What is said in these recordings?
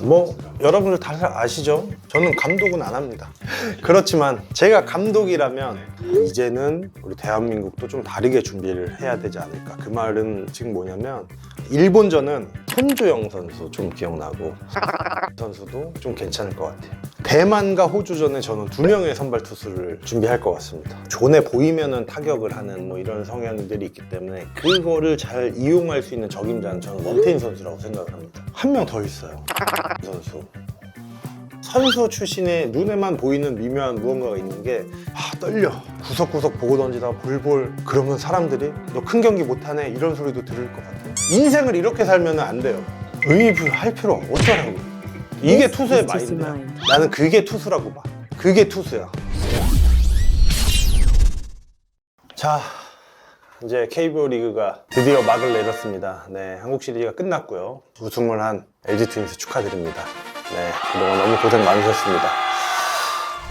뭐 여러분들 다 아시죠? 저는 감독은 안 합니다. 그렇지만 제가 감독이라면 이제는 우리 대한민국도 좀 다르게 준비를 해야 되지 않을까. 그 말은 지금 뭐냐면 일본전은 손주영 선수 좀 기억나고 선수도 좀 괜찮을 것 같아요. 대만과 호주전에 저는 두 명의 선발 투수를 준비할 것 같습니다. 존에 보이면은 타격을 하는 뭐 이런 성향들이 있기 때문에 그거를 잘 이용할 수 있는 적임자는 저는 원태인 선수라고 생각을 합니다. 한 명 더 있어요. 선수. 선수 출신의 눈에만 보이는 미묘한 무언가가 있는 게 아, 떨려. 구석구석 보고 던지다 볼볼 그러면 사람들이 너 큰 경기 못하네 이런 소리도 들을 것 같아요. 인생을 이렇게 살면 안 돼요. 의입을 할 필요 어쩌라고. 이게 투수의 마인드야. 나는 그게 투수라고 봐. 그게 투수야. 자, 이제 KBO 리그가 드디어 막을 내렸습니다. 네, 한국 시리즈가 끝났고요. 우승을 한 LG 트윈스 축하드립니다. 네, 그동안 너무 고생 많으셨습니다.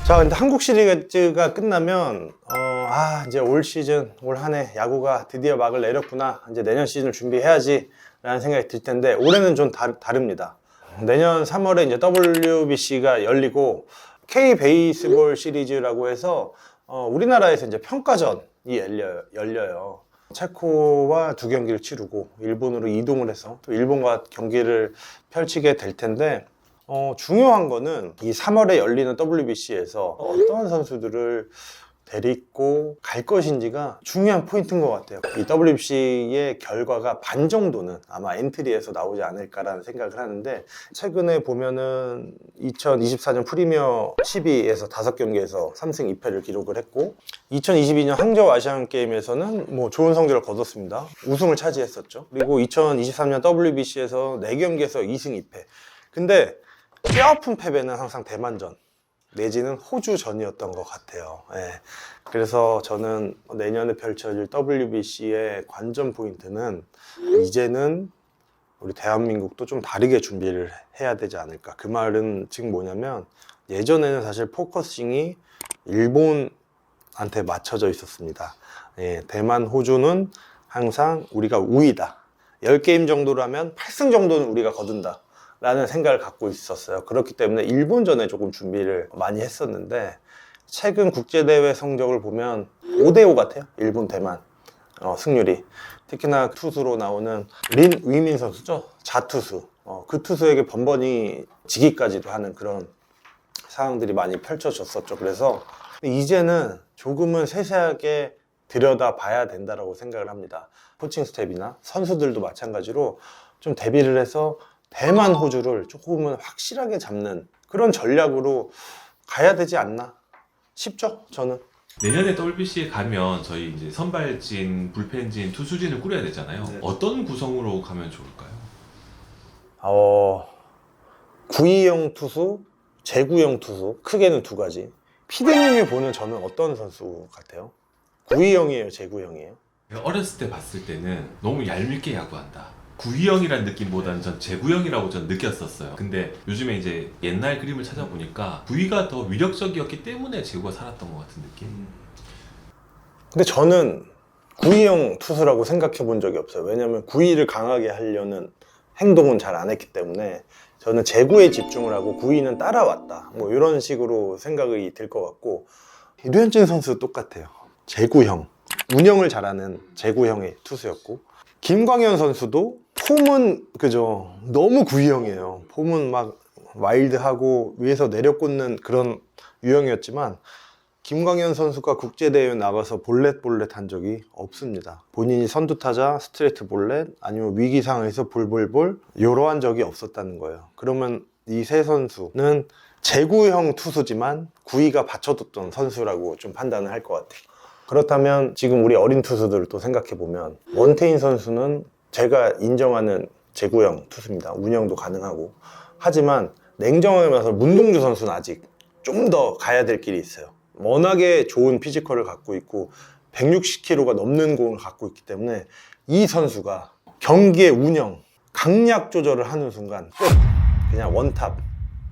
자, 근데 한국 시리즈가 끝나면 어, 아, 이제 올 시즌, 올 한 해 야구가 드디어 막을 내렸구나. 이제 내년 시즌을 준비해야지. 라는 생각이 들 텐데 올해는 좀 다, 다릅니다. 내년 3월에 이제 WBC가 열리고 K 베이스볼 시리즈라고 해서 어, 우리나라에서 이제 평가전이 열려요. 열려요. 체코와 두 경기를 치르고 일본으로 이동을 해서 또 일본과 경기를 펼치게 될 텐데 어, 중요한 거는 이 3월에 열리는 WBC에서 어떠한 선수들을 데리고 갈 것인지가 중요한 포인트인 것 같아요. 이 WBC의 결과가 반 정도는 아마 엔트리에서 나오지 않을까라는 생각을 하는데 최근에 보면은 2024년 프리미어 12에서 5경기에서 3승 2패를 기록을 했고 2022년 항저우 아시안 게임에서는 뭐 좋은 성적을 거뒀습니다. 우승을 차지했었죠. 그리고 2023년 WBC에서 4경기에서 2승 2패. 근데 뼈아픈 패배는 항상 대만전 내지는 호주 전이었던 것 같아요. 예. 그래서 저는 내년에 펼쳐질 WBC의 관전 포인트는 이제는 우리 대한민국도 좀 다르게 준비를 해야 되지 않을까. 그 말은 지금 뭐냐면 예전에는 사실 포커싱이 일본한테 맞춰져 있었습니다. 예, 대만, 호주는 항상 우리가 우위다. 10게임 정도라면 8승 정도는 우리가 거둔다. 라는 생각을 갖고 있었어요. 그렇기 때문에 일본전에 조금 준비를 많이 했었는데 최근 국제대회 성적을 보면 5대5 같아요. 일본, 대만 어, 승률이. 특히나 투수로 나오는 린 위민 선수죠. 자투수. 어, 그 투수에게 번번이 지기까지도 하는 그런 상황들이 많이 펼쳐졌었죠. 그래서 이제는 조금은 세세하게 들여다 봐야 된다라고 생각을 합니다. 코칭 스텝이나 선수들도 마찬가지로 좀 대비를 해서 대만 호주를 조금은 확실하게 잡는 그런 전략으로 가야 되지 않나 싶죠 저는 내년에 WBC에 가면 저희 이제 선발진, 불펜진, 투수진을 꾸려야 되잖아요. 네. 어떤 구성으로 가면 좋을까요? 어 구이형 투수 제구형 투수 크게는 두 가지 피디님이 보는 저는 어떤 선수 같아요 구이형이에요 제구형이에요 어렸을 때 봤을 때는 너무 얄밉게 야구한다. 구위형이란 느낌보다는 전 제구형이라고 전 느꼈었어요. 근데 요즘에 이제 옛날 그림을 찾아보니까 구위가 더 위력적이었기 때문에 제구가 살았던 것 같은 느낌. 근데 저는 구이형 투수라고 생각해 본 적이 없어요. 왜냐면 구이를 강하게 하려는 행동은 잘 안 했기 때문에 저는 제구에 집중을 하고 구이는 따라왔다. 뭐 이런 식으로 생각이 들 것 같고 류현진 선수 똑같아요. 제구형. 운영을 잘하는 제구형의 투수였고 김광현 선수도 폼은 그죠 너무 구이형이에요. 폼은 막 와일드하고 위에서 내려꽂는 그런 유형이었지만 김광현 선수가 국제대회 나가서 볼넷 볼넷 한 적이 없습니다. 본인이 선두타자 스트레이트 볼넷 아니면 위기 상황에서 볼볼볼 이러한 적이 없었다는 거예요. 그러면 이 세 선수는 제구형 투수지만 구위가 받쳐뒀던 선수라고 좀 판단을 할 것 같아요. 그렇다면 지금 우리 어린 투수들을 또 생각해 보면 원태인 선수는 제가 인정하는 제구형 투수입니다. 운영도 가능하고 하지만 냉정하게 말해서 문동주 선수는 아직 좀 더 가야 될 길이 있어요. 워낙에 좋은 피지컬을 갖고 있고 160kg가 넘는 공을 갖고 있기 때문에 이 선수가 경기의 운영, 강약 조절을 하는 순간 끝! 그냥 원탑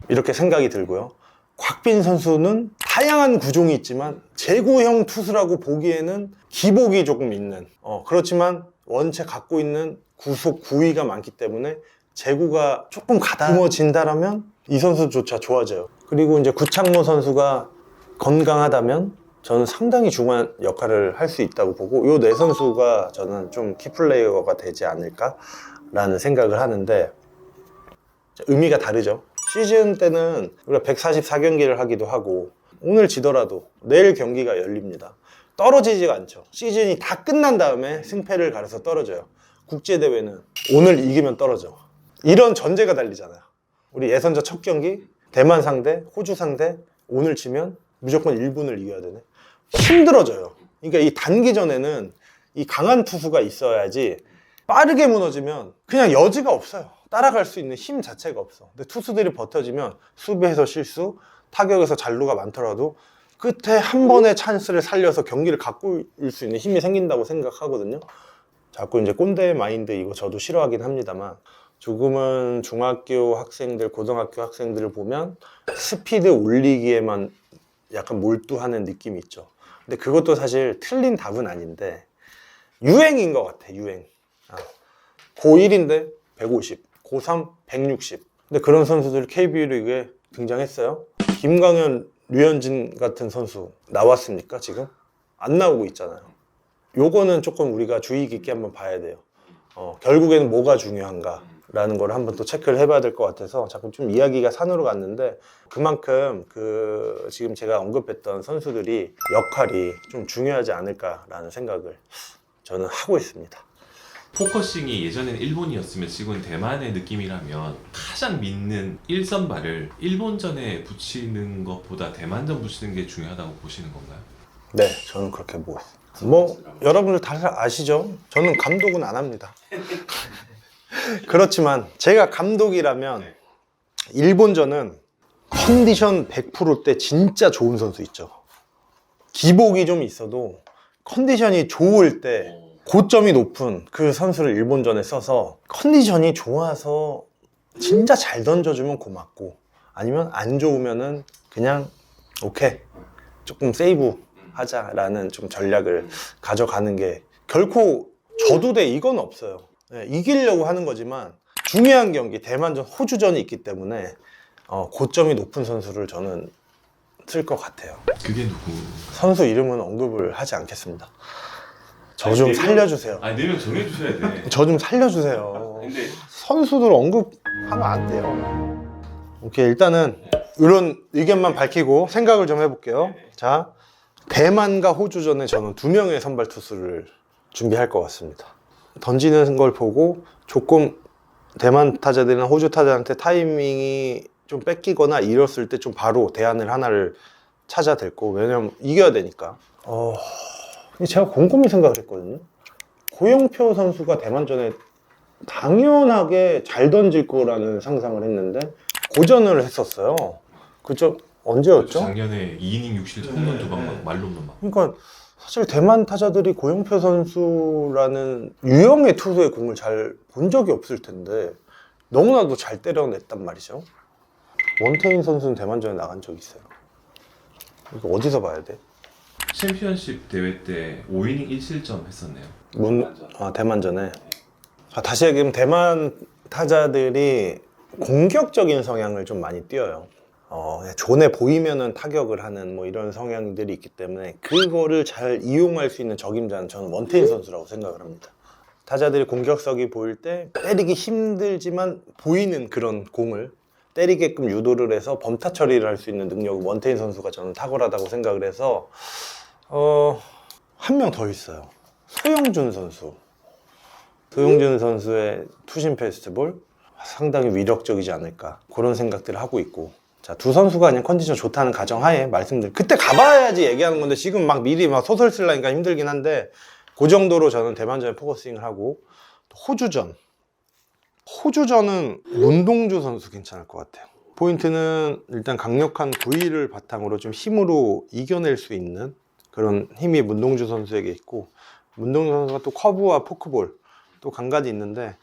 이렇게 생각이 들고요. 곽빈 선수는 다양한 구종이 있지만 제구형 투수라고 보기에는 기복이 조금 있는 어, 그렇지만 원체 갖고 있는 구속 구위가 많기 때문에 제구가 조금 가다듬어진다라면 이 선수조차 좋아져요. 그리고 이제 구창모 선수가 건강하다면 저는 상당히 중요한 역할을 할 수 있다고 보고 요 네 선수가 저는 좀 키플레이어가 되지 않을까라는 생각을 하는데 의미가 다르죠. 시즌 때는 우리가 144경기를 하기도 하고 오늘 지더라도 내일 경기가 열립니다. 떨어지지가 않죠. 시즌이 다 끝난 다음에 승패를 가려서 떨어져요. 국제대회는 오늘 이기면 떨어져. 이런 전제가 달리잖아요. 우리 예선전 첫 경기 대만 상대, 호주 상대 오늘 치면 무조건 일본을 이겨야 되네. 힘들어져요. 그러니까 이 단기전에는 이 강한 투수가 있어야지 빠르게 무너지면 그냥 여지가 없어요. 따라갈 수 있는 힘 자체가 없어. 근데 투수들이 버텨지면 수비에서 실수, 타격에서 잔루가 많더라도 끝에 한 번의 찬스를 살려서 경기를 올수 있는 힘이 생긴다고 생각하거든요. 자꾸 이제 꼰대 마인드 이거 저도 싫어하긴 합니다만 조금은 중학교 학생들, 고등학교 학생들을 보면 스피드 올리기에만 약간 몰두하는 느낌이 있죠. 근데 그것도 사실 틀린 답은 아닌데 유행인 것 같아, 유행. 아, 고1인데 150, 고3 160. 근데 그런 선수들이 KBO 리그에 등장했어요. 김광현, 류현진 같은 선수 나왔습니까, 지금? 안 나오고 있잖아요. 요거는 조금 우리가 주의 깊게 한번 봐야 돼요. 어, 결국에는 뭐가 중요한가라는 걸 한번 또 체크를 해봐야 될 것 같아서 자꾸 좀 이야기가 산으로 갔는데 그만큼 그 지금 제가 언급했던 선수들이 역할이 좀 중요하지 않을까라는 생각을 저는 하고 있습니다. 포커싱이 예전에는 일본이었으면 지금은 대만의 느낌이라면 가장 믿는 1선발을 일본전에 붙이는 것보다 대만전 붙이는 게 중요하다고 보시는 건가요? 네, 저는 그렇게 보고 있습니다. 뭐 여러분들 다 아시죠? 저는 감독은 안 합니다. 그렇지만 제가 감독이라면 일본전은 컨디션 100%때 진짜 좋은 선수 있죠. 기복이 좀 있어도 컨디션이 좋을 때 고점이 높은 그 선수를 일본전에 써서 컨디션이 좋아서 진짜 잘 던져주면 고맙고 아니면 안 좋으면은 그냥 오케이 조금 세이브 하자라는 좀 전략을 가져가는 게 결코 저도 돼 이건 없어요. 네, 이기려고 하는 거지만 중요한 경기 대만전 호주전이 있기 때문에 어, 고점이 높은 선수를 저는 쓸 것 같아요. 그게 누구? 선수 이름은 언급을 하지 않겠습니다. 저 좀 살려주세요. 아니 네명 정해주셔야 돼. 저 좀 살려주세요. 근데 선수들 언급하면 안 돼요. 오케이 일단은 이런 의견만 밝히고 생각을 좀 해볼게요. 자 대만과 호주전에 저는 두 명의 선발 투수를 준비할 것 같습니다. 던지는 걸 보고 조금 대만 타자들이나 호주 타자한테 타이밍이 좀 뺏기거나 이랬을 때 좀 바로 대안을 하나를 찾아 댈고 왜냐면 이겨야 되니까. 어, 제가 곰곰이 생각을 했거든요. 고영표 선수가 대만전에 당연하게 잘 던질 거라는 상상을 했는데 고전을 했었어요. 그죠? 언제였죠? 작년에 2이닝 6실 홈런 두방 막 말로만 막. 그러니까 사실 대만 타자들이 고영표 선수라는 유형의 투수의 공을 잘 본 적이 없을 텐데 너무나도 잘 때려냈단 말이죠. 원태인 선수는 대만전에 나간 적 있어요. 이거 어디서 봐야 돼? 챔피언십 대회 때 5이닝 1실점 했었네요. 문, 아, 대만전에. 자, 다시 얘기하면 대만 타자들이 공격적인 성향을 좀 많이 띄어요. 어, 존에 보이면은 타격을 하는 뭐 이런 성향들이 있기 때문에 그거를 잘 이용할 수 있는 적임자는 저는 원태인 선수라고 생각을 합니다. 타자들이 공격석이 보일 때 때리기 힘들지만 보이는 그런 공을 때리게끔 유도를 해서 범타 처리를 할 수 있는 능력이 원태인 선수가 저는 탁월하다고 생각을 해서 어, 한 명 더 있어요. 소영준 선수. 소영준 선수의 투심 페스티벌 상당히 위력적이지 않을까 그런 생각들을 하고 있고 자 두 선수가 그냥 컨디션 좋다는 가정하에 말씀드릴 그때 가봐야지 얘기하는 건데 지금 막 미리 막 소설 쓰려니까 힘들긴 한데 그 정도로 저는 대만전에 포커싱을 하고 또 호주전 호주전은 문동주 선수 괜찮을 것 같아요 포인트는 일단 강력한 구위를 바탕으로 좀 힘으로 이겨낼 수 있는 그런 힘이 문동주 선수에게 있고 문동주 선수가 또 커브와 포크볼 또 감각이 있는데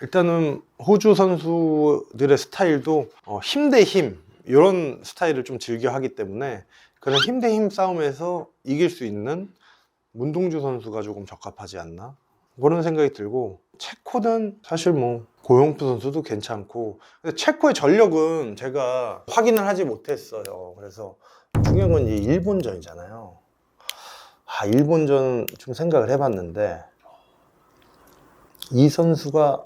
일단은 호주 선수들의 스타일도 어, 힘대 힘 이런 스타일을 좀 즐겨 하기 때문에 그런 힘 대 힘 싸움에서 이길 수 있는 문동주 선수가 조금 적합하지 않나 그런 생각이 들고 체코는 사실 뭐 고용프 선수도 괜찮고 근데 체코의 전력은 제가 확인을 하지 못했어요. 그래서 중요한 건 이 일본전이잖아요. 아 일본전 좀 생각을 해봤는데 이 선수가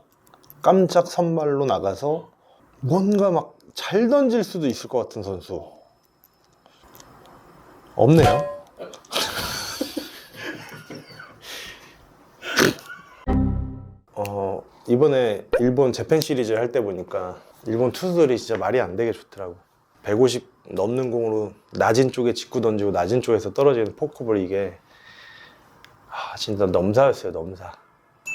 깜짝 선발로 나가서 뭔가 막 잘 던질 수도 있을 것 같은 선수 없네요. 어, 이번에 일본 재팬 시리즈 할 때 보니까 일본 투수들이 진짜 말이 안 되게 좋더라고. 150 넘는 공으로 낮은 쪽에 직구 던지고 낮은 쪽에서 떨어지는 포크볼 이게 아, 진짜 넘사였어요, 넘사.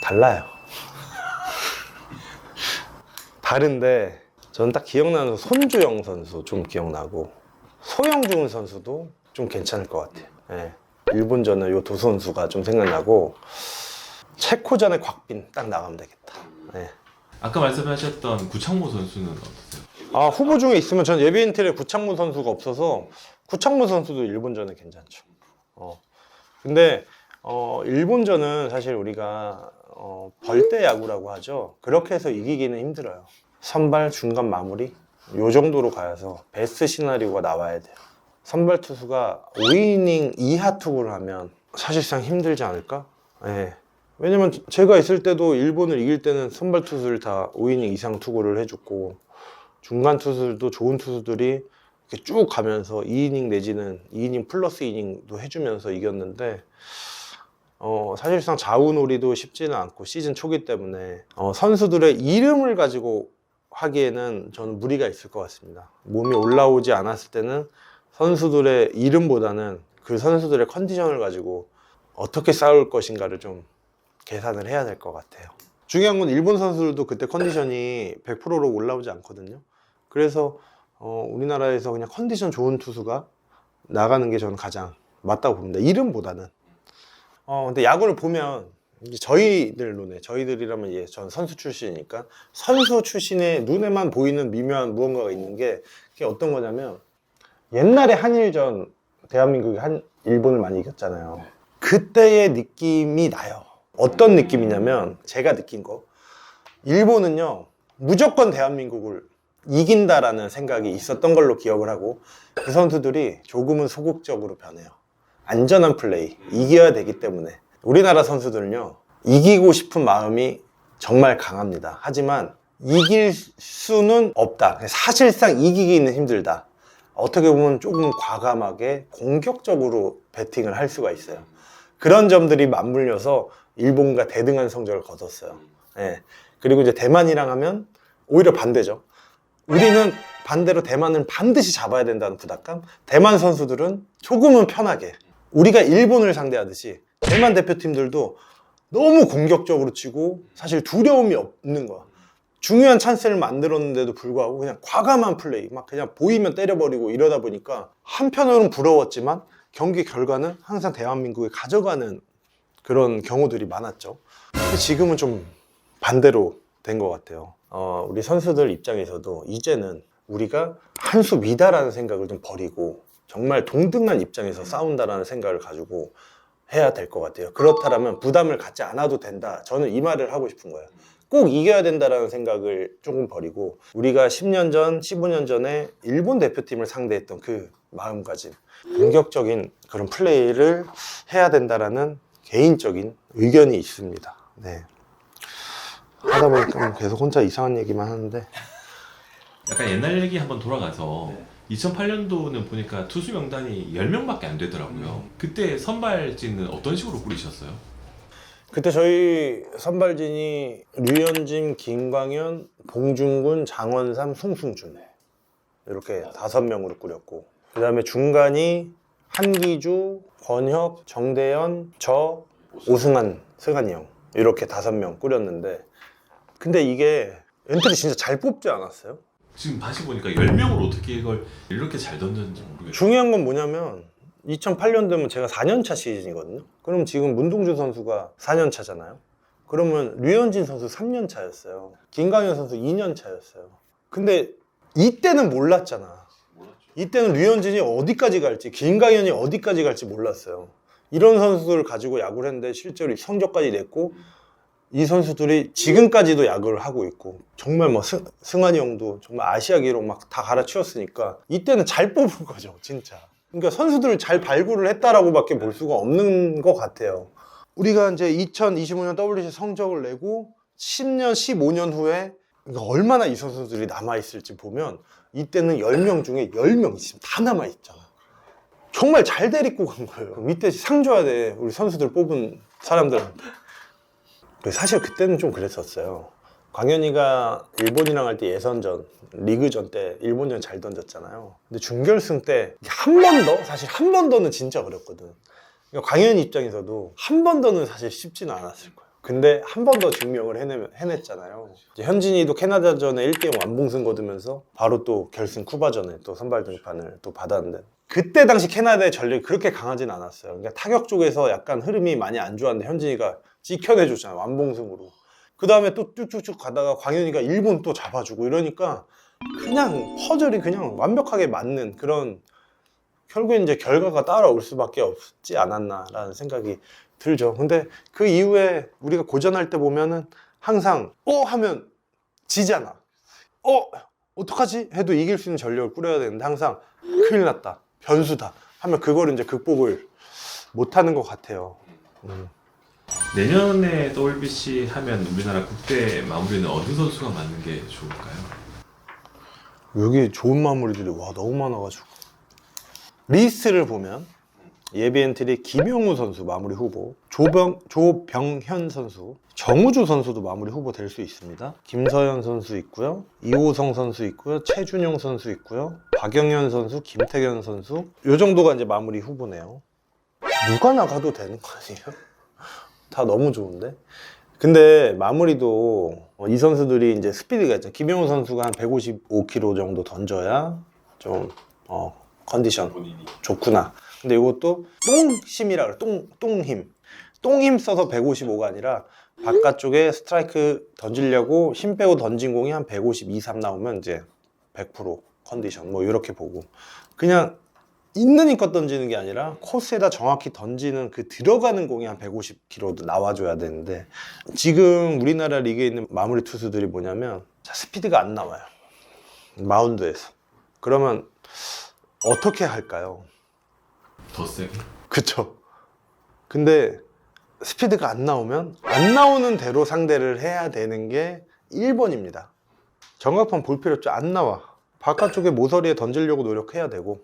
달라요. 다른데 저는 딱 기억나는 손주영 선수 좀 기억나고 소영준 선수도 좀 괜찮을 것 같아요. 예. 일본전은 요 두 선수가 좀 생각나고 체코전에 곽빈 딱 나가면 되겠다. 예. 아까 말씀하셨던 구창모 선수는 어떠세요? 아 후보 중에 있으면 전 예비인텔에 구창모 선수가 없어서 구창모 선수도 일본전에 괜찮죠. 어. 근데 어, 일본전은 사실 우리가 어, 벌떼 야구라고 하죠. 그렇게 해서 이기기는 힘들어요. 선발 중간 마무리 요 정도로 가야서 베스트 시나리오가 나와야 돼요. 선발 투수가 5이닝 이하 투구를 하면 사실상 힘들지 않을까? 예. 왜냐면 제가 있을 때도 일본을 이길 때는 선발 투수를 다 5이닝 이상 투구를 해줬고 중간 투수들도 좋은 투수들이 이렇게 쭉 가면서 2이닝 내지는 2이닝 플러스 이닝도 해주면서 이겼는데 어, 사실상 좌우놀이도 쉽지는 않고 시즌 초기 때문에 어, 선수들의 이름을 가지고 하기에는 저는 무리가 있을 것 같습니다. 몸이 올라오지 않았을 때는 선수들의 이름보다는 그 선수들의 컨디션을 가지고 어떻게 싸울 것인가를 좀 계산을 해야 될 것 같아요. 중요한 건 일본 선수들도 그때 컨디션이 100%로 올라오지 않거든요. 그래서 어, 우리나라에서 그냥 컨디션 좋은 투수가 나가는 게 저는 가장 맞다고 봅니다. 이름보다는. 어, 근데 야구를 보면 이제 저희들 눈에 저희들이라면 예, 전 선수 출신이니까 선수 출신의 눈에만 보이는 미묘한 무언가가 있는 게 그게 어떤 거냐면 옛날에 한일전 대한민국이 한 일본을 많이 이겼잖아요. 그때의 느낌이 나요. 어떤 느낌이냐면 제가 느낀 거 일본은요 무조건 대한민국을 이긴다라는 생각이 있었던 걸로 기억을 하고 그 선수들이 조금은 소극적으로 변해요. 안전한 플레이 이겨야 되기 때문에 우리나라 선수들은요 이기고 싶은 마음이 정말 강합니다. 하지만 이길 수는 없다. 사실상 이기기는 힘들다. 어떻게 보면 조금 과감하게 공격적으로 배팅을 할 수가 있어요. 그런 점들이 맞물려서 일본과 대등한 성적을 거뒀어요. 예. 그리고 이제 대만이랑 하면 오히려 반대죠. 우리는 반대로 대만을 반드시 잡아야 된다는 부담감. 대만 선수들은 조금은 편하게 우리가 일본을 상대하듯이 대만 대표팀들도 너무 공격적으로 치고 사실 두려움이 없는 거야. 중요한 찬스를 만들었는데도 불구하고 그냥 과감한 플레이, 막 그냥 보이면 때려버리고 이러다 보니까 한편으로는 부러웠지만 경기 결과는 항상 대한민국이 가져가는 그런 경우들이 많았죠. 근데 지금은 좀 반대로 된 것 같아요. 어, 우리 선수들 입장에서도 이제는 우리가 한 수 위다라는 생각을 좀 버리고 정말 동등한 입장에서 싸운다라는 생각을 가지고 해야 될 것 같아요. 그렇다면 부담을 갖지 않아도 된다. 저는 이 말을 하고 싶은 거예요. 꼭 이겨야 된다라는 생각을 조금 버리고 우리가 10년 전, 15년 전에 일본 대표팀을 상대했던 그 마음가짐, 공격적인 그런 플레이를 해야 된다라는 개인적인 의견이 있습니다. 네. 하다 보니까 계속 혼자 이상한 얘기만 하는데 약간 옛날 얘기 한번 돌아가서 네. 2008년도는 보니까 투수 명단이 10명밖에 안 되더라고요. 음. 그때 선발진은 어떤 식으로 꾸리셨어요? 그때 저희 선발진이 류현진, 김광현, 봉준군, 장원삼, 송승준 이렇게 다섯 명으로 꾸렸고 그 다음에 중간이 한기주, 권혁, 정대현, 저, 오승환, 승환이 형 이렇게 다섯 명 꾸렸는데 근데 이게 엔트리 진짜 잘 뽑지 않았어요? 지금 다시 보니까 10명을 어떻게 이걸 이렇게 잘 던졌는지 모르겠어요. 중요한 건 뭐냐면 2008년 되면 제가 4년차 시즌이거든요. 그럼 지금 문동주 선수가 4년 차잖아요. 그러면 류현진 선수 3년 차였어요. 김강현 선수 2년 차였어요. 근데 이때는 몰랐잖아. 이때는 류현진이 어디까지 갈지, 김강현이 어디까지 갈지 몰랐어요. 이런 선수를 가지고 야구를 했는데 실제로 성적까지 냈고 이 선수들이 지금까지도 야구를 하고 있고 정말 뭐 승, 승환이 형도 정말 아시아 기록 막 다 갈아치웠으니까 이때는 잘 뽑은 거죠 진짜. 그러니까 선수들을 잘 발굴을 했다라고 밖에 볼 수가 없는 것 같아요. 우리가 이제 2025년 WC 성적을 내고 10년 15년 후에 그러니까 얼마나 이 선수들이 남아있을지 보면 이때는 10명 중에 10명이 지금 다. 남아있잖아. 정말 잘 데리고 간 거예요. 이때 상 줘야 돼. 우리 선수들 뽑은 사람들한테 사실 그때는 좀 그랬었어요. 광현이가 일본이랑 할 때 예선전, 리그전 때 일본전 잘 던졌잖아요. 근데 준결승 때 한 번 더? 사실 한 번 더는 진짜 어렵거든. 그러니까 광현이 입장에서도 한 번 더는 사실 쉽지는 않았을 거예요. 근데 한 번 더 증명을 해내, 해냈잖아요. 현진이도 캐나다전에 1게임 완봉승 거두면서 바로 또 결승 쿠바전에 또 선발 등판을 또 받았는데 그때 당시 캐나다의 전력이 그렇게 강하진 않았어요. 그러니까 타격 쪽에서 약간 흐름이 많이 안 좋았는데 현진이가 찍혀내줬잖아요. 완봉승으로. 그 다음에 또 쭉쭉쭉 가다가 광현이가 일본 또 잡아주고 이러니까 그냥 퍼즐이 그냥 완벽하게 맞는 그런 결국엔 이제 결과가 따라올 수밖에 없지 않았나라는 생각이 들죠. 근데 그 이후에 우리가 고전할 때 보면은 항상 어 하면 지잖아. 어 어떡하지? 해도 이길 수 있는 전력을 꾸려야 되는데 항상 큰일 났다. 변수다. 하면 그걸 이제 극복을 못하는 것 같아요. 음. 내년에 WBC 하면 우리나라 국대 마무리는 어느 선수가 맞는 게 좋을까요? 여기 좋은 마무리들이 와 너무 많아가지고 리스트를 보면 예비 엔트리 김용우 선수 마무리 후보 조병, 조병현 선수 정우주 선수도 마무리 후보 될 수 있습니다 김서현 선수 있고요 이호성 선수 있고요 최준용 선수 있고요 박영현 선수 김태견 선수 요 정도가 이제 마무리 후보네요 누가 나가도 되는 거 아니에요? 다 너무 좋은데 근데 마무리도 어, 이 선수들이 이제 스피드가 있죠. 김영우 선수가 한 155km 정도 던져야 좀 어, 컨디션 좋구나. 근데 이것도 똥심이라 그래. 똥 똥힘. 똥힘 써서 155가 아니라 바깥쪽에 스트라이크 던지려고 힘 빼고 던진 공이 한 152, 3 나오면 이제 100% 컨디션 뭐 이렇게 보고 그냥 있는 힘껏 던지는 게 아니라 코스에다 정확히 던지는 그 들어가는 공이 한 150km도 나와줘야 되는데 지금 우리나라 리그에 있는 마무리 투수들이 뭐냐면 자, 스피드가 안 나와요 마운드에서 그러면 어떻게 할까요? 더 세게? 그쵸. 근데 스피드가 안 나오면 안 나오는 대로 상대를 해야 되는 게 1번입니다. 정각판 볼 필요 없죠. 안 나와. 바깥쪽에 모서리에 던지려고 노력해야 되고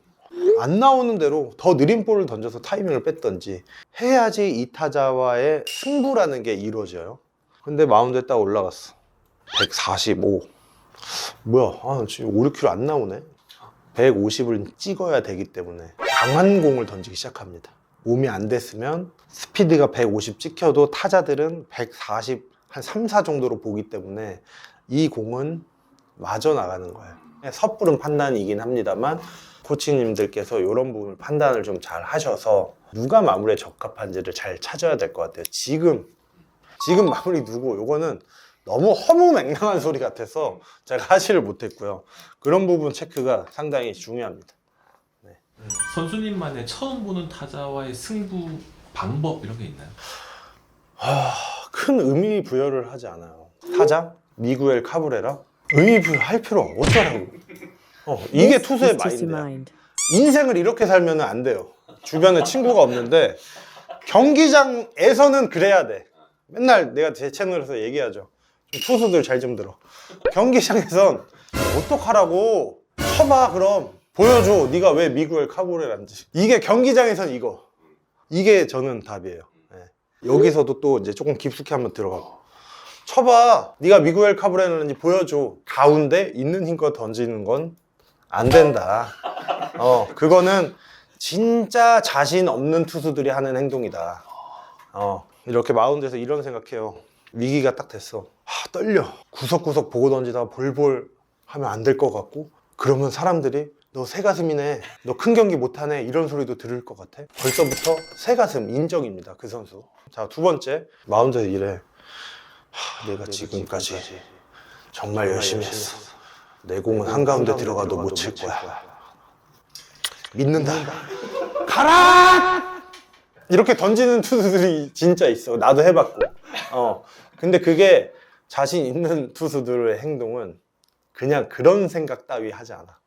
안 나오는 대로 더 느린 볼을 던져서 타이밍을 뺐던지 해야지 이 타자와의 승부라는 게 이루어져요. 근데 마운드에 딱 올라갔어. 145 뭐야? 아 지금 5, 6km 안 나오네 150을 찍어야 되기 때문에 강한 공을 던지기 시작합니다 몸이 안 됐으면 스피드가 150 찍혀도 타자들은 140, 한 3, 4 정도로 보기 때문에 이 공은 마저 나가는 거예요. 섣부른 판단이긴 합니다만 코치님들께서 이런 부분을 판단을 좀 잘 하셔서 누가 마무리에 적합한지를 잘 찾아야 될 것 같아요. 지금 지금 마무리 누구? 요거는 너무 허무맹랑한 소리 같아서 제가 하지를 못했고요. 그런 부분 체크가 상당히 중요합니다. 선수님만의 처음 보는 타자와의 승부 방법 이런 게 있나요? 큰 의미 부여를 하지 않아요. 타자 미구엘 카브레라 의미 부여할 필요 어쩌라고. 어, 이게 투수의 마인드야. 인생을 이렇게 살면 안 돼요. 주변에 친구가 없는데 경기장에서는 그래야 돼. 맨날 내가 제 채널에서 얘기하죠. 좀 투수들 잘 좀 들어. 경기장에선 어떡하라고 쳐봐 그럼 보여줘. 네가 왜 미구엘 카브레란지. 이게 경기장에선 이거. 이게 저는 답이에요. 예. 여기서도 또 이제 조금 깊숙이 한번 들어가고. 쳐봐. 네가 미구엘 카브레란지 보여줘. 가운데 있는 힘껏 던지는 건 안 된다. 어, 그거는 진짜 자신 없는 투수들이 하는 행동이다. 어, 이렇게 마운드에서 이런 생각해요. 위기가 딱 됐어. 하, 떨려. 구석구석 보고 던지다가 볼볼 하면 안 될 것 같고, 그러면 사람들이 너 새가슴이네. 너 큰 경기 못하네. 이런 소리도 들을 것 같아. 벌써부터 새가슴 인정입니다. 그 선수. 자, 두 번째. 마운드에서 이래. 하, 내가 지금까지 정말 열심히 했어. 내 공은 한가운데 들어가도 못칠 거야. 믿는다. 가라! 이렇게 던지는 투수들이 진짜 있어. 나도 해봤고. 어. 근데 그게 자신 있는 투수들의 행동은 그냥 그런 생각 따위 하지 않아.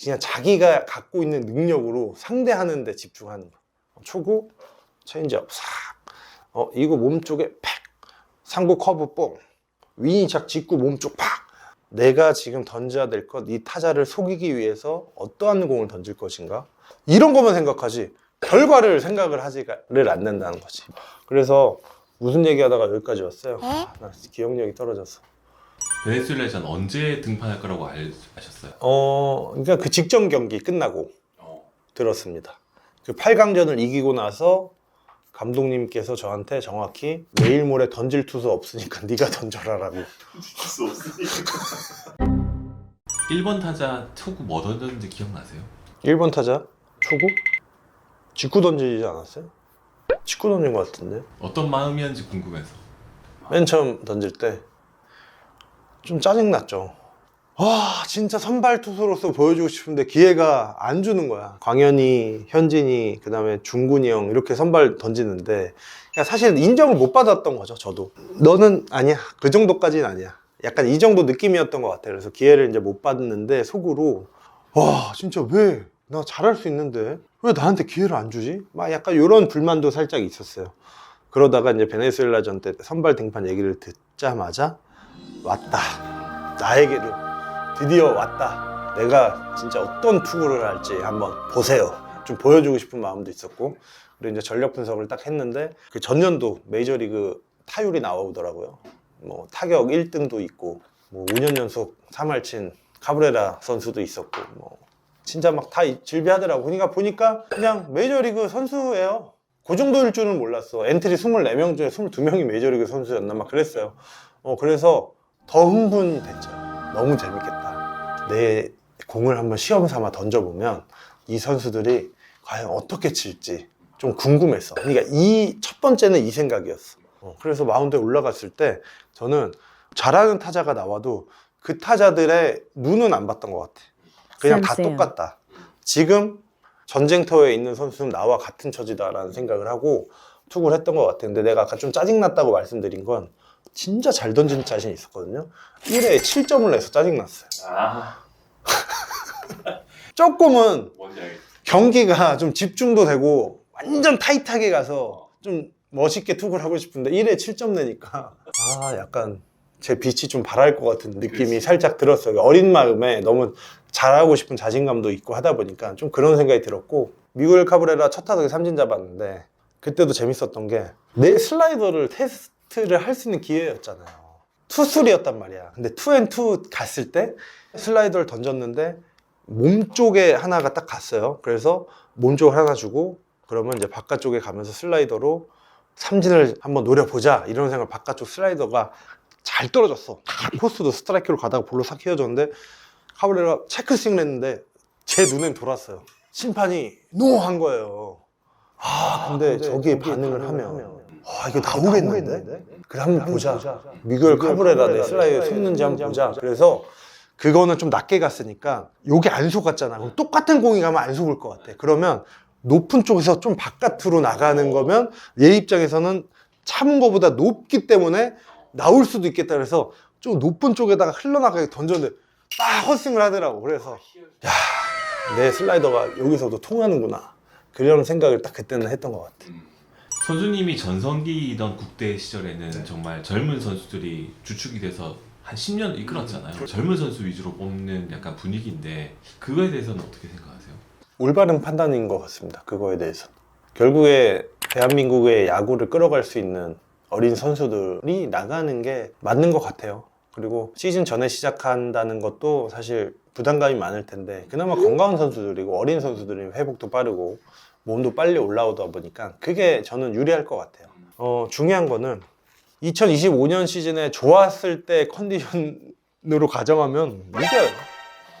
그냥 자기가 갖고 있는 능력으로 상대하는 데 집중하는 거. 초구, 체인지업 싹. 어, 이거 몸쪽에 팍. 상구 커브 뽕. 위니착 직구 몸쪽 팍. 내가 지금 던져야 될 것, 이 타자를 속이기 위해서 어떠한 공을 던질 것인가? 이런 것만 생각하지. 결과를 생각을 하지를 않는다는 거지. 그래서 무슨 얘기하다가 여기까지 왔어요. 아, 나 기억력이 떨어졌어. 베네수엘라전 언제 등판할 거라고 알, 아셨어요? 어, 그러니까 그 직전 경기 끝나고 들었습니다. 그 8강전을 이기고 나서 감독님께서 저한테 정확히 내일 모레 던질 투수 없으니까 네가 던져라라고. 1번 타자 초구 뭐 던졌는지 기억나세요? 1번 타자 초구? 직구 던지지 않았어요? 직구 던진 것 같은데. 어떤 마음이었는지 궁금해서 맨 처음 던질 때 좀 짜증 났죠. 와, 진짜 선발 투수로서 보여주고 싶은데 기회가 안 주는 거야. 광현이, 현진이, 그 다음에 중군이 형 이렇게 선발 던지는데 그냥 사실 인정을 못 받았던 거죠, 저도. 너는 아니야. 그 정도까지는 아니야. 약간 이 정도 느낌이었던 것 같아요. 그래서 기회를 이제 못 받는데 속으로 와, 진짜 왜? 나 잘할 수 있는데 왜 나한테 기회를 안 주지? 막 약간 이런 불만도 살짝 있었어요. 그러다가 이제 베네수엘라전 때 선발 등판 얘기를 듣자마자 왔다. 나에게도 드디어 왔다. 내가 진짜 어떤 투구를 할지 한번 보세요. 좀 보여주고 싶은 마음도 있었고 그리고 이제 전력 분석을 딱 했는데 그 전년도 메이저리그 타율이 나오더라고요. 뭐 타격 1등도 있고 뭐 5년 연속 3할 친 카브레라 선수도 있었고 뭐 진짜 막 다 질비하더라고. 그러니까 보니까 그냥 메이저리그 선수예요. 그 정도일 줄은 몰랐어. 엔트리 24명 중에 22명이 메이저리그 선수였나 막 그랬어요. 어, 그래서 더 흥분이 됐죠. 너무 재밌겠다. 내 공을 한번 시험 삼아 던져보면 이 선수들이 과연 어떻게 칠지 좀 궁금했어. 그러니까 이 첫 번째는 이 생각이었어. 어, 그래서 마운드에 올라갔을 때 저는 잘하는 타자가 나와도 그 타자들의 눈은 안 봤던 것 같아. 그냥 다. 똑같다. 지금 전쟁터에 있는 선수는 나와 같은 처지다라는 생각을 하고 투구를 했던 것 같은데 내가 아까 좀 짜증났다고 말씀드린 건 진짜 잘 던지는 자신이 있었거든요. 1회에 7점을 내서 짜증났어요. 아 조금은 뭔지 경기가 좀 집중도 되고 완전 타이트하게 가서 좀 멋있게 투구를 하고 싶은데 1회 7점 내니까 아 약간 제 빛이 좀 바랄 것 같은 느낌이 그치. 살짝 들었어요. 어린 마음에 너무 잘하고 싶은 자신감도 있고 하다 보니까 좀 그런 생각이 들었고 미구엘 카브레라 첫 타석에 삼진 잡았는데 그때도 재밌었던 게 내 슬라이더를 테스트를 할 수 있는 기회였잖아요. 투술이었단 말이야. 근데 투앤투 갔을 때 슬라이더를 던졌는데 몸 쪽에 하나가 딱 갔어요. 그래서 몸쪽 하나 주고 그러면 이제 바깥쪽에 가면서 슬라이더로 삼진을 한번 노려보자 이런 생각 바깥쪽 슬라이더가 잘 떨어졌어. 다 코스도 스트라이크로 가다가 볼로 싹 휘어졌는데 카브레가 체크스윙을 했는데 제 눈엔 돌았어요. 심판이 노한 거예요. 아 근데, 저기에 반응을 하면 아 이거 나오겠는데? 그래 한번 보자. 미글 카브레라 내 슬라이더 속는지 한번 보자. 그래서 그거는 좀 낮게 갔으니까 요게 안 속았잖아. 그럼 똑같은 공이 가면 안 속을 것 같아. 그러면 높은 쪽에서 좀 바깥으로 나가는 거면 얘 입장에서는 참은 거보다 높기 때문에 나올 수도 있겠다 그래서 좀 높은 쪽에다가 흘러나가게 던졌는데 딱 헛스윙을 하더라고. 그래서 야, 내 슬라이더가 여기서도 통하는구나. 그런 생각을 딱 그때는 했던 것 같아. 선수님이 전성기이던 국대 시절에는 정말 젊은 선수들이 주축이 돼서 한 10년 이끌었잖아요 젊은 선수 위주로 뽑는 약간 분위기인데 그거에 대해서는 어떻게 생각하세요? 올바른 판단인 것 같습니다. 그거에 대해서. 결국에 대한민국의 야구를 끌어갈 수 있는 어린 선수들이 나가는 게 맞는 것 같아요. 그리고 시즌 전에 시작한다는 것도 사실 부담감이 많을 텐데 그나마 건강한 선수들이고 어린 선수들이 회복도 빠르고 몸도 빨리 올라오다 보니까 그게 저는 유리할 것 같아요. 어, 중요한 거는 2025년 시즌에 좋았을 때 컨디션으로 가정하면 이겨요.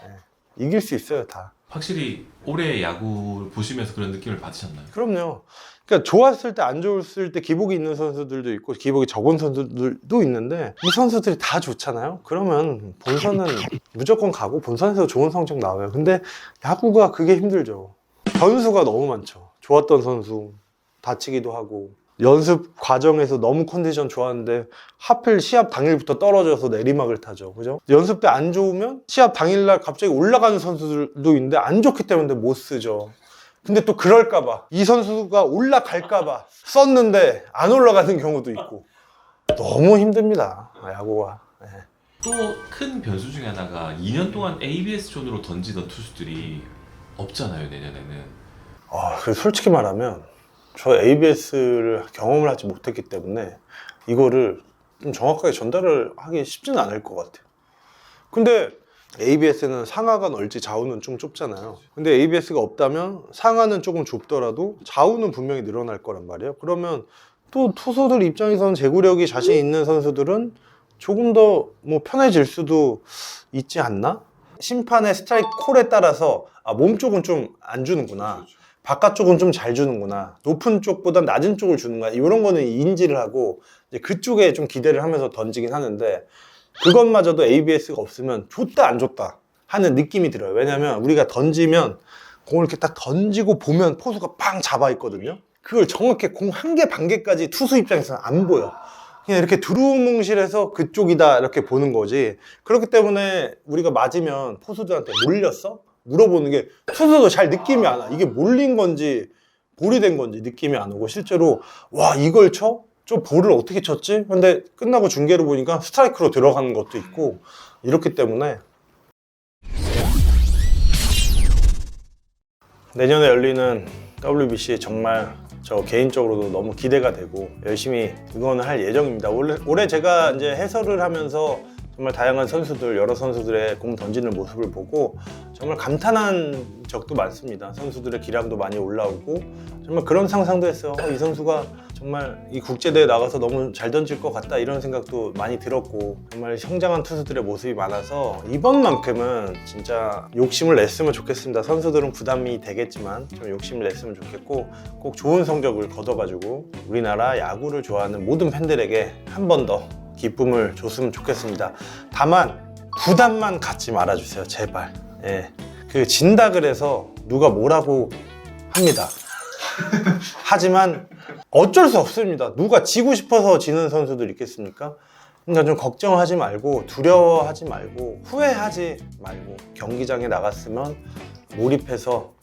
네, 이길 수 있어요, 다. 확실히 올해 야구 보시면서 그런 느낌을 받으셨나요? 그럼요. 그러니까 좋았을 때 안 좋았을 때 기복이 있는 선수들도 있고 기복이 적은 선수들도 있는데 이 선수들이 다 좋잖아요. 그러면 본선은 무조건 가고 본선에서 좋은 성적 나와요. 근데 야구가 그게 힘들죠. 변수가 너무 많죠. 좋았던 선수 다치기도 하고 연습 과정에서 너무 컨디션 좋았는데 하필 시합 당일부터 떨어져서 내리막을 타죠. 그죠? 연습 때 안 좋으면 시합 당일날 갑자기 올라가는 선수들도 있는데 안 좋기 때문에 못 쓰죠. 근데 또 그럴까봐 이 선수가 올라갈까봐 썼는데 안 올라가는 경우도 있고 너무 힘듭니다. 야구가. 네. 또 큰 변수 중에 하나가 2년 동안 ABS 존으로 던지던 투수들이 없잖아요 내년에는. 아, 그 솔직히 말하면 저 ABS를 경험을 하지 못했기 때문에 이거를 좀 정확하게 전달을 하기 쉽지는 않을 것 같아요. 근데 ABS는 상하가 넓지 좌우는 좀 좁잖아요. 근데 ABS가 없다면 상하는 조금 좁더라도 좌우는 분명히 늘어날 거란 말이에요. 그러면 또 투수들 입장에서는 제구력이 자신 있는 선수들은 조금 더 뭐 편해질 수도 있지 않나? 심판의 스트라이크 콜에 따라서 아, 몸 쪽은 좀 안 주는구나. 바깥쪽은 좀 잘 주는구나. 높은 쪽보다 낮은 쪽을 주는구나. 이런 거는 인지를 하고 이제 그쪽에 좀 기대를 하면서 던지긴 하는데 그것마저도 ABS가 없으면 좋다 안 좋다 하는 느낌이 들어요. 왜냐면 우리가 던지면 공을 이렇게 딱 던지고 보면 포수가 빵 잡아 있거든요. 그걸 정확히 공 한 개 반 개까지 투수 입장에서는 안 보여. 그냥 이렇게 두루뭉실해서 그쪽이다 이렇게 보는 거지. 그렇기 때문에 우리가 맞으면 포수들한테 몰렸어? 물어보는 게 투수도 잘 느낌이 안 와. 이게 몰린 건지 볼이 된 건지 느낌이 안 오고 실제로 와 이걸 쳐? 저 볼을 어떻게 쳤지? 근데 끝나고 중계로 보니까 스트라이크로 들어가는 것도 있고 이렇기 때문에 내년에 열리는 WBC 정말 저 개인적으로도 너무 기대가 되고 열심히 응원을 할 예정입니다. 올해, 올해 제가 이제 해설을 하면서 정말 다양한 선수들, 여러 선수들의 공 던지는 모습을 보고 정말 감탄한 적도 많습니다. 선수들의 기량도 많이 올라오고 정말 그런 상상도 했어요. 어, 이 선수가 정말 이 국제대회 나가서 너무 잘 던질 것 같다 이런 생각도 많이 들었고 정말 성장한 투수들의 모습이 많아서 이번만큼은 진짜 욕심을 냈으면 좋겠습니다. 선수들은 부담이 되겠지만 좀 욕심을 냈으면 좋겠고 꼭 좋은 성적을 거둬가지고 우리나라 야구를 좋아하는 모든 팬들에게 한 번 더 기쁨을 줬으면 좋겠습니다. 다만 부담만 갖지 말아주세요, 제발. 예. 그 진다 그래서 누가 뭐라고 합니다. 하지만 어쩔 수 없습니다. 누가 지고 싶어서 지는 선수들 있겠습니까? 그러니까 좀 걱정하지 말고 두려워하지 말고 후회하지 말고 경기장에 나갔으면 몰입해서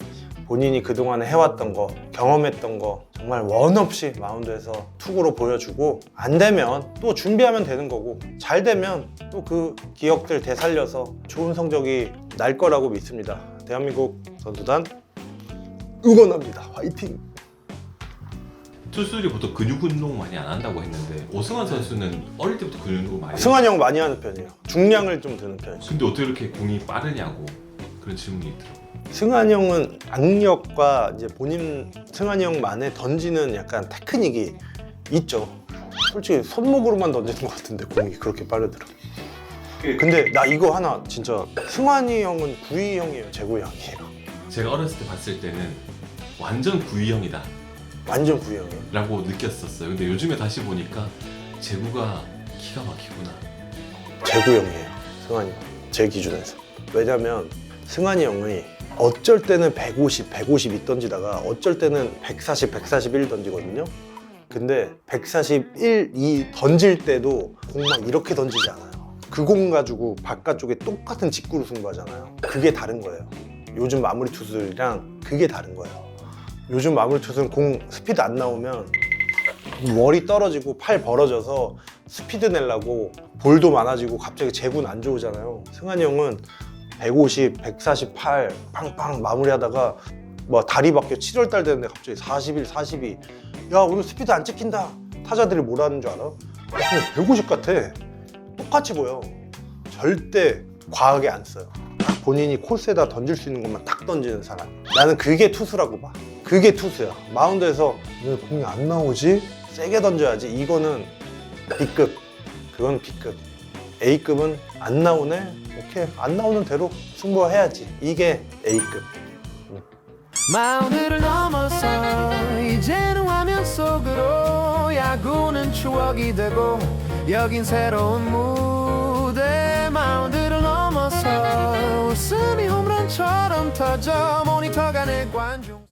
본인이 그동안 해왔던 거 경험했던 거 정말 원 없이 마운드에서 투구로 보여주고 안 되면 또 준비하면 되는 거고 잘 되면 또 그 기억들 되살려서 좋은 성적이 날 거라고 믿습니다. 대한민국 선수단 응원합니다. 화이팅! 투수들이 보통 근육 운동 많이 안 한다고 했는데 오승환 선수는 어릴 때부터 근육 운동 많이. 승환이 형 많이 하는 편이에요. 중량을 좀 드는 편이죠. 근데 어떻게 이렇게 공이 빠르냐고 그런 질문이 있더라고. 승환이 형은 악력과 이제 본인 승환이 형만의 던지는 약간 테크닉이 있죠. 솔직히 손목으로만 던지는 것 같은데 공이 그렇게 빠르더라. 근데 나 이거 하나 진짜 승환이 형은 구이 형이에요, 제구 형이에요. 제가 어렸을 때 봤을 때는 완전 구이형이다. 완전 구이 형이에요. 라고 느꼈었어요. 근데 요즘에 다시 보니까 제구가 기가 막히구나. 제구 형이에요, 승환이 형. 제 기준에서. 왜냐면 승환이 형이 어쩔 때는 150, 152 던지다가 어쩔 때는 140, 141 던지거든요. 근데 141, 2 던질 때도 공막 이렇게 던지지 않아요. 그 공 가지고 바깥쪽에 똑같은 직구로 승부하잖아요. 그게 다른 거예요. 요즘 마무리 투수들이랑 그게 다른 거예요. 요즘 마무리 투수는 공 스피드 안 나오면 월이 떨어지고 팔 벌어져서 스피드 내려고 볼도 많아지고 갑자기 제구는 안 좋으잖아요. 승환이 형은 150, 148 팡팡 마무리하다가 뭐 다리 바뀌어 7월 달 되는데 갑자기 41, 42. 야 오늘 스피드 안 찍힌다. 타자들이 뭐라는 줄 알아? 근데 150 같아. 똑같이 보여. 절대 과하게 안 써요. 딱 본인이 코스에다 던질 수 있는 것만 딱 던지는 사람. 나는 그게 투수라고 봐. 그게 투수야. 마운드에서 왜 공이 안 나오지? 세게 던져야지. 이거는 B급. 그건 B급. A급은 안 나오네? 오케이. 안 나오는 대로 승부해야지. 이게 A급. 마운드를 넘어서 이제는 화면 속으로 야구는 추억이 되고 여긴 새로운 무대 마운드를 넘어서 웃음이 홈런처럼 터져 모니터가 내 관중